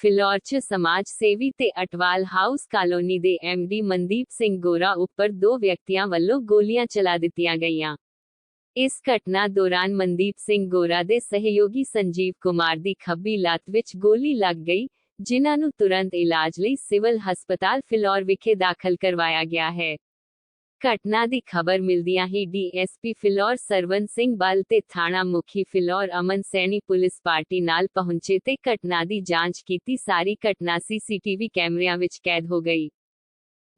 ਫਿਲੌਰ 'ਚ ਸਮਾਜ ਸੇਵੀ ਤੇ ਅਟਵਾਲ ਹਾਊਸ ਕਾਲੋਨੀ ਦੇ ਐਮਡੀ ਮਨਦੀਪ ਸਿੰਘ ਗੋਰਾ ਉੱਪਰ ਦੋ ਵਿਅਕਤੀਆਂ ਵੱਲੋਂ ਗੋਲੀਆਂ ਚਲਾ ਦਿੱਤੀਆਂ ਗਈਆਂ। ਇਸ ਘਟਨਾ ਦੌਰਾਨ ਮਨਦੀਪ ਸਿੰਘ ਗੋਰਾ ਦੇ ਸਹਿਯੋਗੀ ਸੰਜੀਵ ਕੁਮਾਰ ਦੀ ਖੱਬੀ ਲੱਤ ਵਿੱਚ ਗੋਲੀ ਲੱਗ ਗਈ, ਜਿਨ੍ਹਾਂ ਨੂੰ ਤੁਰੰਤ ਇਲਾਜ ਲਈ ਸਿਵਲ ਹਸਪਤਾਲ ਫਿਲੌਰ ਵਿਖੇ ਦਾਖਲ ਕਰਵਾਇਆ ਗਿਆ ਹੈ। ਘਟਨਾ ਦੀ ਖਬਰ ਮਿਲਦਿਆਂ ਹੀ ਡੀਐਸਪੀ ਫਿਲੌਰ ਸਰਵਨ ਸਿੰਘ ਬਲ ਤੇ ਥਾਣਾ ਮੁਖੀ ਫਿਲੌਰ ਅਮਨ ਸੈਣੀ ਪੁਲਿਸ ਪਾਰਟੀ ਨਾਲ ਪਹੁੰਚੇ ਤੇ ਘਟਨਾ ਦੀ ਜਾਂਚ ਕੀਤੀ। ਸਾਰੀ ਘਟਨਾ ਸੀਸੀਟੀਵੀ ਕੈਮਰਿਆਂ ਵਿੱਚ ਕੈਦ ਹੋ ਗਈ।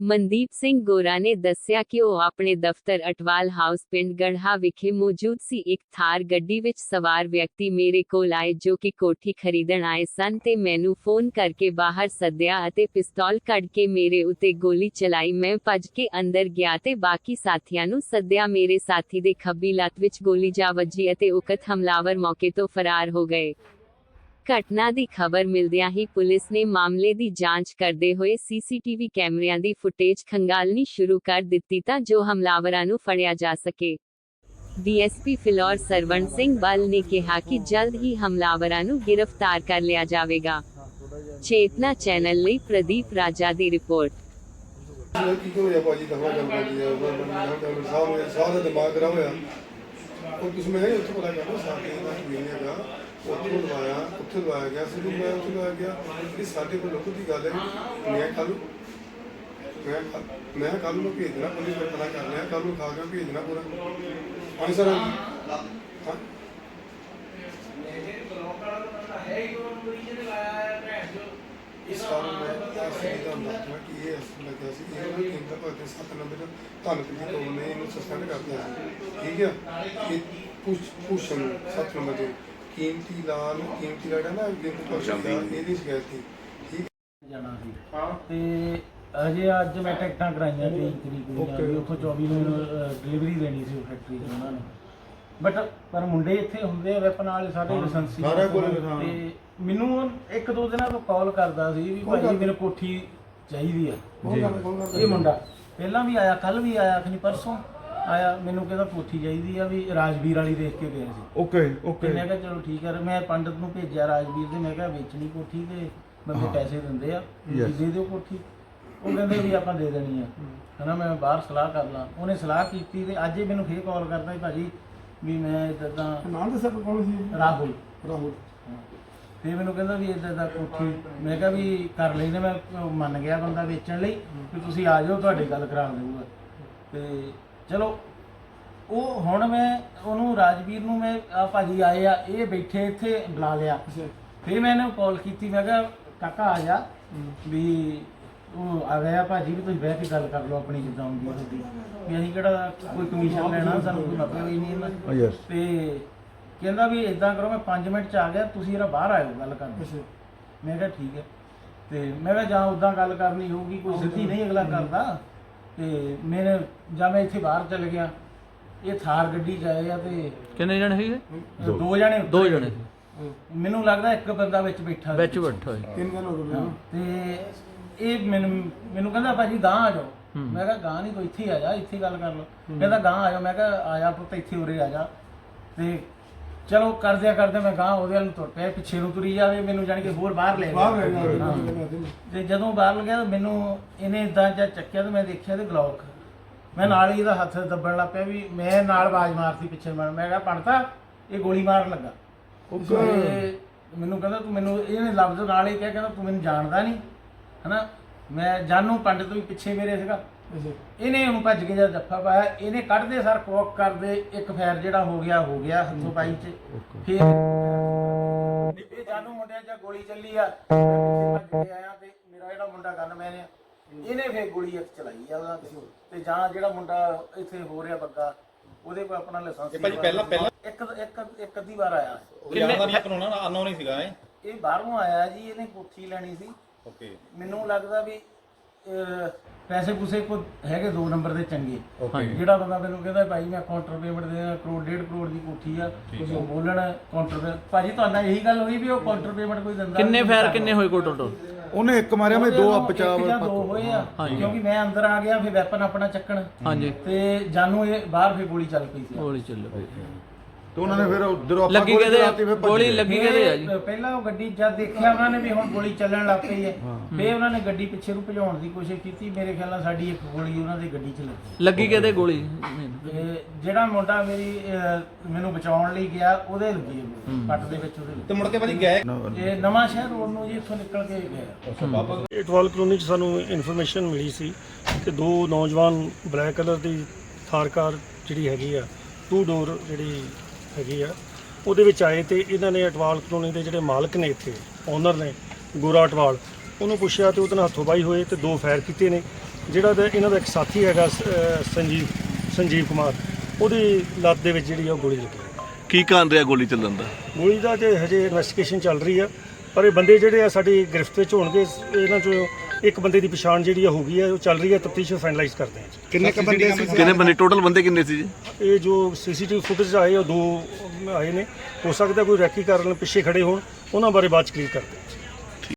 ਮਨਦੀਪ ਸਿੰਘ ਗੋਰਾ ਨੇ ਦੱਸਿਆ ਕਿ ਉਹ ਆਪਣੇ ਦਫ਼ਤਰ ਅਟਵਾਲ ਹਾਊਸ ਪਿੰਡ ਗੜ੍ਹਾ ਵਿਖੇ ਮੌਜੂਦ ਸੀ। ਇੱਕ ਥਾਰ ਗੱਡੀ ਵਿੱਚ ਸਵਾਰ ਵਿਅਕਤੀ ਮੇਰੇ ਕੋਲ ਆਏ, ਜੋ ਕਿ ਕੋਠੀ ਖਰੀਦਣ ਆਏ ਸਨ ਤੇ ਮੈਨੂੰ ਫੋਨ ਕਰਕੇ ਬਾਹਰ ਸੱਦਿਆ ਅਤੇ ਪਿਸਤੌਲ ਕੱਢ ਕੇ ਮੇਰੇ ਉੱਤੇ ਗੋਲੀ ਚਲਾਈ। ਮੈਂ ਭੱਜ ਕੇ ਅੰਦਰ ਗਿਆ ਤੇ ਬਾਕੀ ਸਾਥੀਆਂ ਨੂੰ ਸੱਦਿਆ। ਮੇਰੇ ਸਾਥੀ ਦੇ ਖੱਬੀ ਲੱਤ ਵਿੱਚ ਗੋਲੀ ਜਾ ਵੱਜੀ ਅਤੇ ਉਕਤ ਹਮਲਾਵਰ ਮੌਕੇ ਤੋਂ ਫਰਾਰ ਹੋ ਗਏ। ਘਟਨਾ ਦੀ ਖਬਰ ਮਿਲਦਿਆਂ ਹੀ ਪੁਲਿਸ ਨੇ ਮਾਮਲੇ ਦੀ ਜਾਂਚ ਕਰਦੇ ਹੋਏ ਸੀਸੀਟੀਵੀ ਕੈਮਰਿਆਂ ਦੀ ਫੁਟੇਜ ਖੰਗਾਲਣੀ ਸ਼ੁਰੂ ਕਰ ਦਿੱਤੀ ਤਾਂ ਜੋ ਹਮਲਾਵਰਾਂ ਨੂੰ ਫੜਿਆ ਜਾ ਸਕੇ। ਡੀਐਸਪੀ ਫਿਲੌਰ ਸਰਵਣ ਸਿੰਘ ਬਲ ਨੇ ਕਿਹਾ ਕਿ ਜਲਦ ਹੀ ਹਮਲਾਵਰਾਂ ਨੂੰ ਗ੍ਰਿਫਤਾਰ ਕਰ ਲਿਆ ਜਾਵੇਗਾ। ਚੇਤਨਾ ਚੈਨਲ ਲਈ ਪ੍ਰਦੀਪ ਰਾਜਾ ਦੀ ਰਿਪੋਰਟ। ਕੀ ਹੋਇਆ ਭਾਜੀ? ਦਫਾ ਗੱਲ ਕਰਦੀ ਆ ਡਾਕਟਰ ਸਾਹਿਬ ਸਾਹ ਦਾ ਦਿਮਾਗ ਖਰਾਬ ਹੋਇਆ। ਉਹ ਕਿਸ ਮੈਂ ਉੱਥੇ ਪਤਾ ਕਰਦਾ ਸਾਡੇ ਦਾ ਜ਼ਮੀਨ ਹੈਗਾ। ਉੱਥੋਂ ਲਵਾਇਆ ਉੱਥੇ ਲਵਾਇਆ ਗਿਆ ਸੀ ਮੈਂ ਉੱਥੇ ਲਵਾਇਆ ਗਿਆ। ਕਿ ਸਾਡੇ ਕੋਲ ਲੋਕ ਦੀ ਗੱਲ ਹੈ ਮੈਂ ਕੱਲ ਮੈਂ ਕੱਲ੍ਹ- ਮੈਂ ਕੱਲ ਨੂੰ ਭੇਜ ਦੇਣਾ, ਪੁਲਿਸ ਨੂੰ ਪਤਾ ਕਰ ਲਿਆ ਕੱਲ ਨੂੰ ਖਾ ਕੇ ਭੇਜ ਦੇਣਾ ਪੂਰਾ। ਹਾਂਜੀ ਸਰ। ਹਾਂ। ਇਸ ਕਾਰਨ ਮੈਂ ਇਸ ਚੀਜ਼ ਦਾ ਦੱਸਣਾ ਕਿ ਇਹ ਅਸਲ ਲੱਗਿਆ ਸੀ, ਇਹ ਉਹਨੇ ਕਿੰਨਾ ਭਗਤ ਸੱਤ ਨੰਬਰ ਧੰਨ ਜੀ ਕੋਲ ਨੇ ਇਹਨੂੰ ਸਸਪੈਂਡ ਕਰ ਦਿੱਤਾ। ਸੀ ਠੀਕ ਹੈ? ਇਹ ਪੁਸ਼ ਪੁਸ਼ ਨੂੰ ਸੱਤ ਨੰਬਰ ਤੇ। ਕੀਮਤੀ ਲਾਲ ਕੀਮਤੀ ਲਾੜਾ ਨਾ ਬਿੰਦੂ ਪੁਸ਼ ਦਾ ਇਹਦੀ ਸ਼ਿਕਾਇਤ ਸੀ। ਠੀਕ ਜਾਣਾ ਸੀ। ਹਾਂ। ਤੇ ਅਜੇ ਅੱਜ ਮੈਂ ਟਿਕਟਾਂ ਕਰਾਈਆਂ 23 ਤਰੀਕ ਨੂੰ. ਵੀ ਉੱਥੋਂ 24 ਨੂੰ ਡਿਲੀਵਰੀ ਦੇਣੀ ਸੀ ਫੈਕਟਰੀ ਤੋਂ ਉਹਨਾਂ ਨੇ। ਬਟ ਪਰ ਮੁੰਡੇ ਇੱਥੇ ਹੁੰਦੇ ਆ ਵੈਪਨ ਵਾਲੇ ਸਾਡੇ ਲਾਇਸੈਂਸੀ ਕੋਲ। ਤੇ ਮੈਨੂੰ ਇੱਕ ਦੋ ਦਿਨਾਂ ਤੋਂ ਕਾਲ ਕਰਦਾ ਸੀ ਵੀ ਭਾਈ? ਮੈਨੂੰ ਕੋਠੀ ਚਾਹੀਦੀ ਆ। ਇਹ ਮੁੰਡਾ। ਪਹਿਲਾਂ ਵੀ ਆਇਆ ਕੱਲ ਵੀ ਆਇਆ ਖਨੀ ਪਰਸੋਂ? ਆਇਆ ਮੈਨੂੰ ਕਹਿੰਦਾ ਕੋਠੀ ਚਾਹੀਦੀ ਆ ਵੀ ਰਾਜਵੀਰ ਵਾਲੀ ਦੇਖ ਕੇ ਗਿਆ ਸੀ। ਓਕੇ ਤੇ ਮੈਂ ਕਿਹਾ ਚਲੋ ਠੀਕ ਹੈ ਮੈਂ ਪੰਡਤ ਨੂੰ ਭੇਜਿਆ ਰਾਜਵੀਰ ਦੇ ਮੈਂ ਕਿਹਾ ਵੇਚਣੀ ਕੋਠੀ ਤੇ ਬੰਦੇ ਪੈਸੇ ਦਿੰਦੇ ਆ ਵੀ ਦੇ ਦਿਓ ਕੋਠੀ। ਉਹ ਕਹਿੰਦੇ ਵੀ ਆਪਾਂ ਦੇ ਦੇਣੀ ਆ। ਹਨਾ ਮੈਂ ਬਾਹਰ ਸਲਾਹ ਕਰ ਲਾਂ। ਉਹਨੇ ਸਲਾਹ ਕੀਤੀ ਤੇ ਅੱਜ ਹੀ ਮੈਨੂੰ ਫੇਰ ਕਾਲ ਕਰਦਾ ਵੀ ਭਾਜੀ ਵੀ ਮੈਂ ਇਦਾਂ ਤਾਂ ਨਾਮ ਦੱਸਿਆ ਕੌਣ ਸੀ? ਰਾਹੁਲ। ਰਾਹੁਲ। ਤੇ ਮੈਨੂੰ ਕਹਿੰਦਾ ਵੀ ਇਦਾਂ ਦਾ ਕੋਠੀ ਮੈਂ ਕਿਹਾ ਵੀ ਕਰ ਲੈਨੇ ਮੈਂ ਉਹ ਮੰਨ ਗਿਆ ਬੰਦਾ ਵੇਚਣ ਲਈ ਵੀ ਤੁਸੀਂ ਆ ਜਾਓ ਤੁਹਾਡੀ ਗੱਲ ਕਰਾ ਦੇਊਗਾ। ਤੇ ਚਲੋ ਉਹ ਹੁਣ ਮੈਂ ਉਹਨੂੰ ਰਾਜਵੀਰ ਨੂੰ ਮੈਂ ਆ ਭਾਜੀ ਆਏ ਆ ਇਹ ਬੈਠੇ ਇੱਥੇ ਬੁਲਾ ਲਿਆ। ਫਿਰ ਮੈਂ ਇਹਨੂੰ ਕਾਲ ਕੀਤੀ ਮੈਂ ਕਿਹਾ ਕਾਕਾ ਆ ਜਾ ਵੀ ਉਹ ਆ ਗਿਆ ਭਾਜੀ ਵੀ ਤੁਸੀਂ ਬਹਿ ਕੇ ਗੱਲ ਕਰ ਲਓ ਆਪਣੀ ਜਿੱਦਾਂ ਹੁੰਦੀ ਹੈ ਤੁਹਾਡੀ। ਵੀ ਅਸੀਂ ਕਿਹੜਾ ਕੋਈ ਕਮਿਸ਼ਨ ਲੈਣਾ ਸਾਨੂੰ ਕੋਈ ਮਤਲਬ ਹੀ ਨਹੀਂ ਇਹਨਾਂ ਯੈਸ ਤੇ ਕਹਿੰਦਾ ਵੀ ਇਦਾਂ ਕਰੋ ਮੈਂ 5 ਮਿੰਟ ਚ ਆ ਗਿਆ ਤੁਸੀਂ ਜਰਾ ਬਾਹਰ ਆਇਓ ਗੱਲ ਕਰਨ। ਮੈਂ ਕਿਹਾ ਠੀਕ ਹੈ। ਤੇ ਮੈਂ ਕਿਹਾ ਜਾਂ ਉਦਾਂ ਗੱਲ ਕਰਨੀ ਹੋਊਗੀ ਕੋਈ ਸਿੱਧੀ ਨਹੀਂ ਅਗਲਾ ਕਰਦਾ। ਤੇ ਮੇਰੇ ਜਾਂ ਮੈਂ ਇੱਥੇ ਬਾਹਰ ਚਲ ਗਿਆ ਇਹ ਥਾਰ ਗੱਡੀ ਚ ਆਏ ਆ ਤੇ ਕਿੰਨੇ ਜਣੇ ਸੀਗੇ? ਦੋ ਜਣੇ ਦੋ ਜਣੇ ਮੈਨੂੰ ਲੱਗਦਾ ਇੱਕ ਬੰਦਾ ਵਿੱਚ ਬੈਠਾ ਵਿੱਚ। ਬੈਠਾ ਹੋਇਆ ਤਿੰਨ ਦਿਨ ਹੋ ਗਏ ਹਾਂ, ਤੇ ਇਹ ਮੈਨੂੰ ਮੈਨੂੰ ਕਹਿੰਦਾ ਭਾਜੀ ਗਾਂ ਆ ਜਾਓ। ਮੈਂ ਕਿਹਾ ਗਾਂ ਨਹੀਂ ਕੋਈ ਇੱਥੇ ਹੀ ਆ ਜਾ ਇੱਥੇ ਗੱਲ ਕਰ ਲਓ। ਕਹਿੰਦਾ ਗਾਂ ਆ ਜਾਓ। ਮੈਂ ਕਿਹਾ ਆ ਜਾ ਪੁੱਤ ਇੱਥੇ ਉਰੇ ਆ ਜਾ। ਤੇ ਚਲੋ ਕਰਦਿਆਂ ਕਰਦੇ ਮੈਂ ਗਾਂ ਉਹਦੇ ਵੱਲ ਨੂੰ ਤੁਰ ਪਿਆ ਪਿੱਛੇ ਨੂੰ ਤੁਰੀ ਜਾਵੇ ਮੈਨੂੰ ਜਾਣ ਕੇ ਹੋਰ ਬਾਹਰ ਲੈ ਬਾਹਰ ਹਾਂ। ਤੇ ਜਦੋਂ ਬਾਹਰ ਲੱਗਿਆ ਤਾਂ ਮੈਨੂੰ ਇਹਨੇ ਇਦਾਂ ਜਾਂ ਚੱਕਿਆ ਤੇ ਮੈਂ ਦੇਖਿਆ ਤੇ ਗਲੌਕ ਮੈਂ ਨਾਲ ਹੀ ਇਹਦਾ ਹੱਥ ਦੱਬਣ ਲੱਗ ਪਿਆ ਵੀ ਮੈਂ ਨਾਲ ਆਵਾਜ਼ ਮਾਰਤੀ ਪਿੱਛੇ ਮੈਂ ਮੈਂ ਕਿਹਾ ਪੜਤਾ ਇਹ ਗੋਲੀ ਮਾਰਨ ਲੱਗਾ। ਤੇ ਮੈਨੂੰ ਕਹਿੰਦਾ ਤੂੰ ਮੈਨੂੰ ਇਹਨੇ ਲਫ਼ਜ਼ ਨਾਲ ਹੀ ਕਿਹਾ ਕਹਿੰਦਾ ਤੂੰ ਮੈਨੂੰ ਜਾਣਦਾ ਨਹੀਂ। ਹਨਾ? ਮੈਂ ਜਾਨੂ ਪੰਡਤ ਵੀ ਪਿੱਛੇ ਮੇਰੇ ਸੀਗਾ। ਇਹਨੇ ਉਹਨੂੰ ਭੱਜ ਕੇ ਜਦ ਜੱਫਾ ਪਾਇਆ ਇਹਨੇ ਕੱਢਦੇ ਸਰ ਕੋਕ ਕਰਦੇ ਇੱਕ ਫੈਰ ਜਿਹੜਾ ਹੋ ਗਿਆ ਹੋ ਗਿਆ ਹੱਥੋਂ ਪਾਈ ਚ। ਫਿਰ ਇਹ ਜਾਨੂ ਮੁੰਡਿਆਂ 'ਚ ਗੋਲੀ ਚੱਲੀ ਆ। ਮੈਂ ਪਿੱਛੇ ਭੱਜ ਕੇ ਆਇਆ ਤੇ ਮੇਰਾ ਜਿਹੜਾ ਮੁੰਡਾ ਗਨ ਮੈਨ ਆ ਇਹਨੇ ਫੇਰ ਗੋਲੀ ਇੱਕ ਚਲਾਈ ਆ ਉਹਦਾ ਤੇ ਜਾਂ ਜਿਹੜਾ ਮੁੰਡਾ ਇੱਥੇ ਹੋ ਰਿਹਾ ਬੱਗਾ ਉਹਦੇ ਕੋਲ ਆਪਣਾ ਲਾਇਸੈਂਸ ਭਾਜੀ ਪਹਿਲਾਂ ਪਹਿਲਾਂ ਇੱਕ ਇੱਕ ਇੱਕ ਅੱਧੀ ਵਾਰ ਆਇਆ। ਕਿੰਨੇ ਦਾ ਨਹੀਂ ਕਾਨੂੰਨ ਅਨੋ ਨਹੀਂ ਸੀਗਾ ਇਹ ਇਹ ਬਾਹਰੋਂ ਆਇਆ ਜੀ ਇਹਨੇ ਕੋਠੀ ਲੈਣੀ ਸੀ। ਓਕੇ। ਮੈਨੂੰ ਲੱਗਦਾ ਵੀ ਪੈਸੇ ਪੂਸੇ ਕੋ ਹੈਗੇ ਦੋ ਨੰਬਰ ਦੇ ਚੰਗੇ। ਜਿਹੜਾ ਬੰਦਾ ਮੈਨੂੰ ਕਹਿੰਦਾ ਭਾਈ ਮੈਂ ਕਾਊਂਟਰ ਪੇਮੈਂਟ ਦੇਣਾ ਕਰੋੜ ਡੇਢ ਕਰੋੜ ਦੀ ਕੋਠੀ ਆ ਤੁਸੀਂ ਉਹ ਬੋਲਣ ਕਾਊਂਟਰ ਪੇ ਭਾਜੀ ਤੁਹਾਡਾ ਇਹੀ ਗੱਲ ਹੋਈ ਵੀ ਉਹ ਕਾਊਂਟਰ ਪੇਮੈਂਟ ਕੋਈ ਦਿੰਦਾ ਕਿੰਨੇ ਤੁਸੀਂ ਕਿੰਨੇ ਹੋਏ ਕੋ ਟੋਟਲ ਉਹਨੇ ਇੱਕ ਮਾਰਿਆ ਮੈਂ ਦੋ ਜਾਂ ਦੋ ਹੋਏ ਆ। ਕਿਉਂਕਿ ਮੈਂ ਅੰਦਰ ਆ ਗਿਆ ਫਿਰ ਵੈਪਨ ਆਪਣਾ ਚੱਕਣ। ਹਾਂਜੀ। ਤੇ ਜਾਨੂ ਇਹ ਬਾਹਰ ਫਿਰ ਗੋਲੀ ਚੱਲ ਪਈ ਸੀ। ਗੋਲੀ ਚੱਲ ਪਈ। ਤੇ ਉਹਨਾਂ ਨੇ ਫਿਰ ਜਦੋਂ ਆਪਾਂ ਲੱਗੀ ਗੋਲੀ ਕਿਹਦੇ ਚਲਾਤੀ ਫਿਰ ਭੱਜ ਗੋਲੀ ਗਏ। ਲੱਗੀ ਕਿਹਦੇ ਆ ਜੀ ਇਹ ਪਹਿਲਾਂ ਉਹ ਗੱਡੀ ਜਦ ਦੇਖਿਆ ਉਹਨਾਂ ਨੇ ਵੀ ਹੁਣ ਗੋਲੀ ਚੱਲਣ ਲੱਗ ਪਈ ਹੈ। ਫੇਰ ਉਹਨਾਂ ਨੇ ਗੱਡੀ ਪਿੱਛੇ ਨੂੰ ਭਜਾਉਣ ਦੀ ਕੋਸ਼ਿਸ਼ ਕੀਤੀ। ਮੇਰੇ ਖਿਆਲ ਨਾਲ ਸਾਡੀ ਇੱਕ ਗੋਲੀ ਉਹਨਾਂ ਦੀ ਗੱਡੀ 'ਚ ਲੱਗੀ। ਲੱਗੀ ਕਿਹਦੇ ਗੋਲੀ? ਤੇ ਜਿਹੜਾ ਮੁੰਡਾ ਮੇਰੀ ਅਹ, ਮੈਨੂੰ ਬਚਾਉਣ ਲਈ ਗਿਆ ਉਹਦੇ ਲੱਗੀ ਹੈ ਗੋਲੀ, ਪੱਟ ਦੇ ਵਿੱਚ ਉਹਦੇ ਤੇ ਮੁੜ ਕੇ ਭਾਜੀ ਗਏ? ਲੱਗੀ। ਇਹ ਨਵਾਂ ਸ਼ਹਿਰ ਰੋਡ ਨੂੰ ਜੀ ਇੱਥੋਂ ਨਿਕਲ ਕੇ ਗਿਆ ਇਟਵਾਲ ਕਲੋਨੀ 'ਚ ਸਾਨੂੰ ਇਨਫੋਰਮੇਸ਼ਨ ਮਿਲੀ ਸੀ ਕਿ ਦੋ ਨੌਜਵਾਨ ਬਲੈਕ ਕਲਰ ਦੀ ਥਾਰ ਕਾਰ ਜਿਹੜੀ ਹੈਗੀ ਆ ਟੂ ਡੋਰ ਜਿਹੜੀ ਹੈਗੀ ਆ। ਉਹਦੇ ਵਿੱਚ ਆਏ ਤੇ ਇਹਨਾਂ ਨੇ ਇਟਵਾਲ ਕਲੋਨੀ ਦੇ ਜਿਹੜੇ ਮਾਲਕ ਨੇ ਇੱਥੇ ਓਨਰ ਨੇ ਗੋਰਾ ਇਟਵਾਲ ਉਹਨੂੰ ਪੁੱਛਿਆ ਤੇ ਉਹਦੇ ਨਾਲ ਹੱਥੋਂ ਬਾਈ ਹੋਏ ਤੇ ਦੋ ਫਾਇਰ ਕੀਤੇ ਨੇ। ਜਿਹੜਾ ਦਾ ਇਹਨਾਂ ਦਾ ਇੱਕ ਸਾਥੀ ਹੈਗਾ ਸੰਜੀਵ ਸੰਜੀਵ ਕੁਮਾਰ ਉਹਦੀ ਲੱਤ ਦੇ ਵਿੱਚ ਜਿਹੜੀ ਆ ਉਹ ਗੋਲੀ ਲੱਗੀ। ਕੀ ਕਾਰਨ ਰਿਹਾ ਗੋਲੀ ਚੱਲਣ ਦਾ? ਗੋਲੀ ਦਾ ਤੇ ਹਜੇ ਇਨਵੈਸਟੀਗੇਸ਼ਨ ਚੱਲ ਰਹੀ ਆ ਪਰ ਇਹ ਬੰਦੇ ਜਿਹੜੇ ਆ ਸਾਡੀ ਗ੍ਰਿਫਤ ਵਿੱਚ ਹੋਣਗੇ ਇਹਨਾਂ ਚੋਂ ਇੱਕ ਬੰਦੇ ਦੀ ਪਛਾਣ ਜਿਹੜੀ ਆ ਹੋ ਗਈ ਹੈ ਉਹ ਚੱਲ ਰਹੀ ਹੈ ਤਫਤੀਸ਼ ਫਾਈਨਲਾਈਜ਼ ਕਰਦੇ ਜੀ। ਕਿੰਨੇ ਕ ਬੰਦੇ ਸੀ? ਕਿੰਨੇ ਬੰਦੇ ਟੋਟਲ ਬੰਦੇ ਕਿੰਨੇ ਸੀ ਜੀ? ਇਹ ਜੋ ਸੀਸੀਟੀਵੀ ਫੁਟੇਜ ਆਏ ਉਹ ਦੋ ਆਏ ਨੇ। ਹੋ ਸਕਦਾ ਕੋਈ ਰੈਕੀ ਕਰਨ ਪਿੱਛੇ ਖੜੇ ਹੋਣ ਉਹਨਾਂ ਬਾਰੇ ਬਾਅਦ ਚ ਕਲੀਅਰ ਕਰਦੇ ਆ